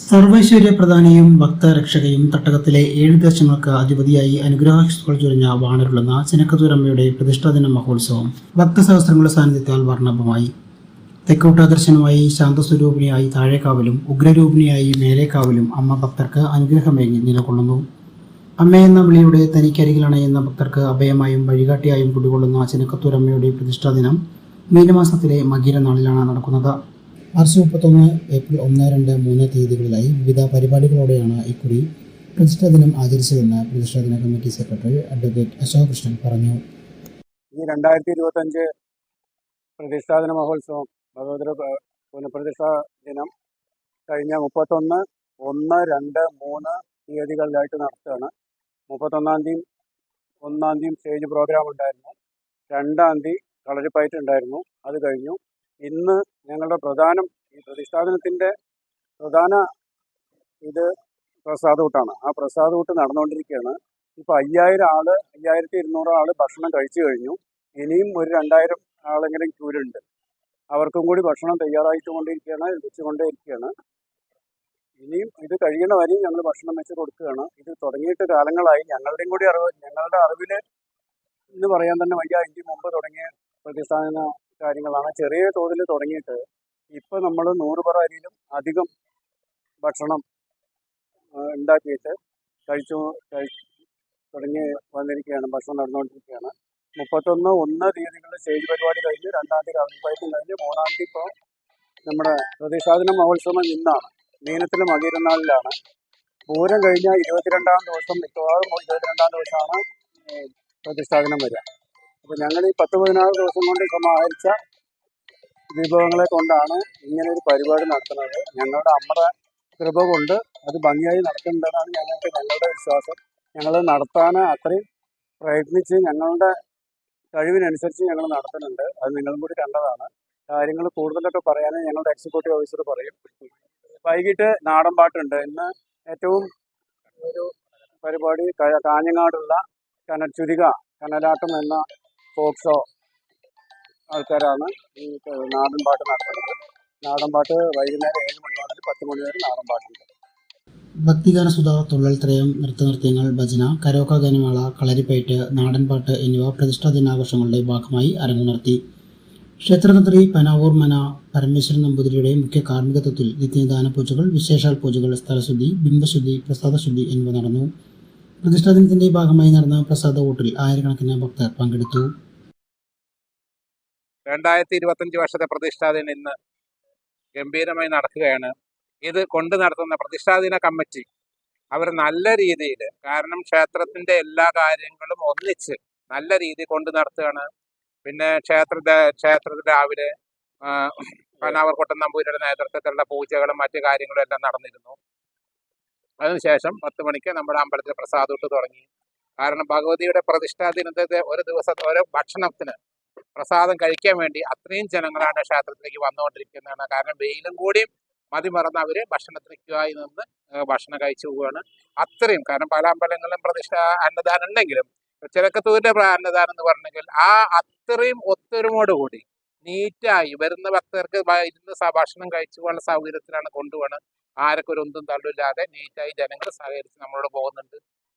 സർവൈശ്വര്യ പ്രധാനിയും ഭക്തരക്ഷകയും തട്ടകത്തിലെ ഏഴ് ദേശങ്ങൾക്ക് അധിപതിയായി അനുഗ്രഹാശുകൾ ചൊരിഞ്ഞ വാണരുളുന്ന ചിനക്കത്തൂരമ്മയുടെ പ്രതിഷ്ഠാദിന മഹോത്സവം ഭക്തസഹസ്രങ്ങളുടെ സാന്നിധ്യത്താൽ വർണഭമായി തെക്കോട്ട ദർശനമായി ശാന്തസ്വരൂപിണിയായി താഴേക്കാവിലും ഉഗ്രരൂപിണിയായി മേലേക്കാവിലും അമ്മ ഭക്തർക്ക് അനുഗ്രഹമേകി നിലകൊള്ളുന്നു. അമ്മയെന്ന വിളിയുടെ തനിക്കരികിലണയുന്ന ഭക്തർക്ക് അഭയമായും വഴികാട്ടിയായും കുടികൊള്ളുന്ന ചിനക്കത്തൂരമ്മയുടെ പ്രതിഷ്ഠാദിനം മീനമാസത്തിലെ മകീര നാളിലാണ് നടക്കുന്നത്. മാർച്ച് മുപ്പത്തൊന്ന് ഏപ്രിൽ ഒന്ന് രണ്ട് മൂന്ന് തീയതികളിലായി വിവിധ പരിപാടികളോടെയാണ് ഇക്കുറി പ്രതിഷ്ഠാ ദിനം ആചരിച്ചതെന്ന് പ്രതിഷ്ഠാ ദിന committee secretary advocate Ashok Krishnan പറഞ്ഞു. ഈ രണ്ടായിരത്തി ഇരുപത്തഞ്ച് പ്രതിഷ്ഠാദിന മഹോത്സവം ഭഗവതി പുനഃപ്രതിഷ്ഠാ ദിനം കഴിഞ്ഞ മുപ്പത്തൊന്ന് ഒന്ന് രണ്ട് മൂന്ന് തീയതികളിലായിട്ട് നടത്തുകയാണ്. മുപ്പത്തൊന്നാം തീയതി ഒന്നാം തീയതി സ്റ്റേജ് പ്രോഗ്രാം ഉണ്ടായിരുന്നു. രണ്ടാം തീയതി കളരിപ്പയറ്റ് ഉണ്ടായിരുന്നു. അത് കഴിഞ്ഞു. ഇന്ന് ഞങ്ങളുടെ പ്രധാനം ഈ പ്രതിഷ്ഠാപനത്തിന്റെ പ്രധാന ഇത് പ്രസാദൂട്ടാണ് ആ പ്രസാദൂട്ട് നടന്നുകൊണ്ടിരിക്കുകയാണ്. ഇപ്പോൾ അയ്യായിരം ആൾ അയ്യായിരത്തി ഇരുന്നൂറ് ആൾ ഭക്ഷണം കഴിച്ചു കഴിഞ്ഞു. ഇനിയും ഒരു രണ്ടായിരം ആളെങ്കിലും ക്യൂരുണ്ട് അവർക്കും കൂടി ഭക്ഷണം തയ്യാറായിട്ട് കൊണ്ടിരിക്കുകയാണ് എത്തിച്ചുകൊണ്ടേയിരിക്കുകയാണ് ഇനിയും ഇത് കഴിയണ വരെയും ഞങ്ങൾ ഭക്ഷണം വെച്ച് കൊടുക്കുകയാണ്. ഇത് തുടങ്ങിയിട്ട് കാലങ്ങളായി ഞങ്ങളുടെയും കൂടി അറിവ് ഞങ്ങളുടെ അറിവിൽ എന്ന് പറയാൻ തന്നെ വയ്യ. ഇതിന് മുമ്പ് തുടങ്ങിയ പ്രതിസ്ഥാന കാര്യങ്ങളാണ് ചെറിയ തോതിൽ തുടങ്ങിയിട്ട് ഇപ്പോൾ നമ്മൾ നൂറ് പറ അരിയിലും അധികം ഭക്ഷണം ഉണ്ടാക്കിയിട്ട് കഴിച്ചു കഴിച്ചു തുടങ്ങി വന്നിരിക്കുകയാണ് ഭക്ഷണം നടന്നുകൊണ്ടിരിക്കുകയാണ്. മുപ്പത്തൊന്ന് ഒന്ന് തീയതികളിൽ സ്റ്റേജ് പരിപാടി കഴിഞ്ഞ് രണ്ടാം തീയതി കളരിപ്പയറ്റും കഴിഞ്ഞ് മൂന്നാം തീയതി ഇപ്പോൾ നമ്മുടെ പ്രതിഷാദന മഹോത്സവം ഇന്നാണ്. മീനത്തിന് മകീരനാളിലാണ്. പൂരം കഴിഞ്ഞ ഇരുപത്തിരണ്ടാം ദിവസം മിക്കവാറും ഇരുപത്തിരണ്ടാം ദിവസമാണ് പ്രതിഷ്ഠാപനം വരിക. അപ്പോൾ ഞങ്ങൾ ഈ പത്ത് പതിനാറ് ദിവസം കൊണ്ട് സമാഹരിച്ച വിഭവങ്ങളെ കൊണ്ടാണ് ഇങ്ങനെ ഒരു പരിപാടി നടത്തുന്നത്. ഞങ്ങളുടെ അമ്മയുടെ കൃപ കൊണ്ട് അത് ഭംഗിയായി നടക്കുന്നുണ്ടെന്നാണ് ഞങ്ങൾക്ക് ഞങ്ങളുടെ വിശ്വാസം. ഞങ്ങൾ നടത്താൻ അത്രയും പ്രയത്നിച്ച് ഞങ്ങളുടെ കഴിവിനനുസരിച്ച് ഞങ്ങൾ നടത്തുന്നുണ്ട്. അത് നിങ്ങളും കൂടി കണ്ടതാണ്. കാര്യങ്ങൾ കൂടുതലൊക്കെ പറയാനേ ഞങ്ങളുടെ എക്സിക്യൂട്ടീവ് ഓഫീസർ പറയും. വൈകിട്ട് നാടൻ പാട്ടുണ്ട്. ഇന്ന് ഏറ്റവും ഒരു പരിപാടി കാഞ്ഞങ്ങാടുള്ള കനച്ചുരിക കനലാട്ടം എന്ന ഫോക്ക് ഷോ ആൾക്കാരാണ്. ഈ നാടൻ പാട്ട് നടത്തുന്നത്. നാടൻ പാട്ട് വൈകുന്നേരം ഏഴ് മണി മുതൽ പത്ത് മണി വരെ നാടൻ പാട്ടുണ്ട്. ഭക്തിഗാനസുധ തുള്ളൽത്രയം നൃത്തനൃത്യങ്ങൾ ഭജന കരോക്ക ഗാനമേള കളരിപ്പയറ്റ് നാടൻപാട്ട് എന്നിവ പ്രതിഷ്ഠാ ദിനാഘോഷങ്ങളുടെ ഭാഗമായി അരങ്ങുണർത്തി ക്ഷേത്രതന്ത്രി പനാവൂർ മന പരമേശ്വരൻ നമ്പൂതിരിയുടെ മുഖ്യ കാർമ്മികത്വത്തിൽ നിത്യദാന പൂജകൾ വിശേഷാൽ പൂജകൾ സ്ഥലശുദ്ധി ബിംബശുദ്ധി പ്രസാദശുദ്ധി എന്നിവ നടന്നു. പ്രതിഷ്ഠാ ദിനത്തിന്റെ ഭാഗമായി നടന്ന പ്രസാദ വോട്ടിൽ ആയിരക്കണക്കിന് ഭക്തർ പങ്കെടുത്തു. രണ്ടായിരത്തി ഇരുപത്തഞ്ച് വർഷത്തെ പ്രതിഷ്ഠാദിനം ഇന്ന് ഗംഭീരമായി നടക്കുകയാണ്. ഇത് കൊണ്ടു നടത്തുന്ന പ്രതിഷ്ഠാദിന കമ്മിറ്റി അവർ നല്ല രീതിയിൽ കാരണം ക്ഷേത്രത്തിന്റെ എല്ലാ കാര്യങ്ങളും ഒന്നിച്ച് നല്ല രീതി കൊണ്ടു നടത്തുകയാണ്. പിന്നെ ക്ഷേത്ര ക്ഷേത്രത്തിൽ രാവിലെ ആ, നമ്പൂരിയുടെ നേതൃത്വത്തിലുള്ള പൂജകളും മറ്റു കാര്യങ്ങളും എല്ലാം നടന്നിരുന്നു. അതിനുശേഷം പത്ത് മണിക്ക് നമ്മുടെ അമ്പലത്തിൽ പ്രസാദോട്ട് തുടങ്ങി. കാരണം ഭഗവതിയുടെ പ്രതിഷ്ഠാ ദിനത്തെ ഒരു ദിവസം ഓരോ ഭക്ഷണത്തിന് പ്രസാദം കഴിക്കാൻ വേണ്ടി അത്രയും ജനങ്ങളാണ് ക്ഷേത്രത്തിലേക്ക് വന്നുകൊണ്ടിരിക്കുന്നതാണ്. കാരണം വെയിലും കൂടിയും മതിമറന്ന് അവർ ഭക്ഷണത്തിന് ക്യൂ നിന്ന് ഭക്ഷണം കഴിച്ചു പോവുകയാണ്. അത്രയും കാരണം പല അമ്പലങ്ങളിലും പ്രതിഷ്ഠ അന്നദാനം ഉണ്ടെങ്കിലും ചിലക്കത്തൂരിന്റെ അന്നദാനം എന്ന് പറഞ്ഞെങ്കിൽ ആ അത്രയും ഒത്തൊരുമോടുകൂടി നീറ്റായി വരുന്ന ഭക്തർക്ക് ഇരുന്ന് ഭക്ഷണം കഴിച്ചു പോകാനുള്ള സൗകര്യത്തിലാണ് കൊണ്ടുപോകണം ആരൊക്കെ ഒരു ഒന്നും തള്ളില്ലാതെ നീറ്റായി ജനങ്ങൾ സഹകരിച്ച് നമ്മളോട് പോകുന്നുണ്ട്.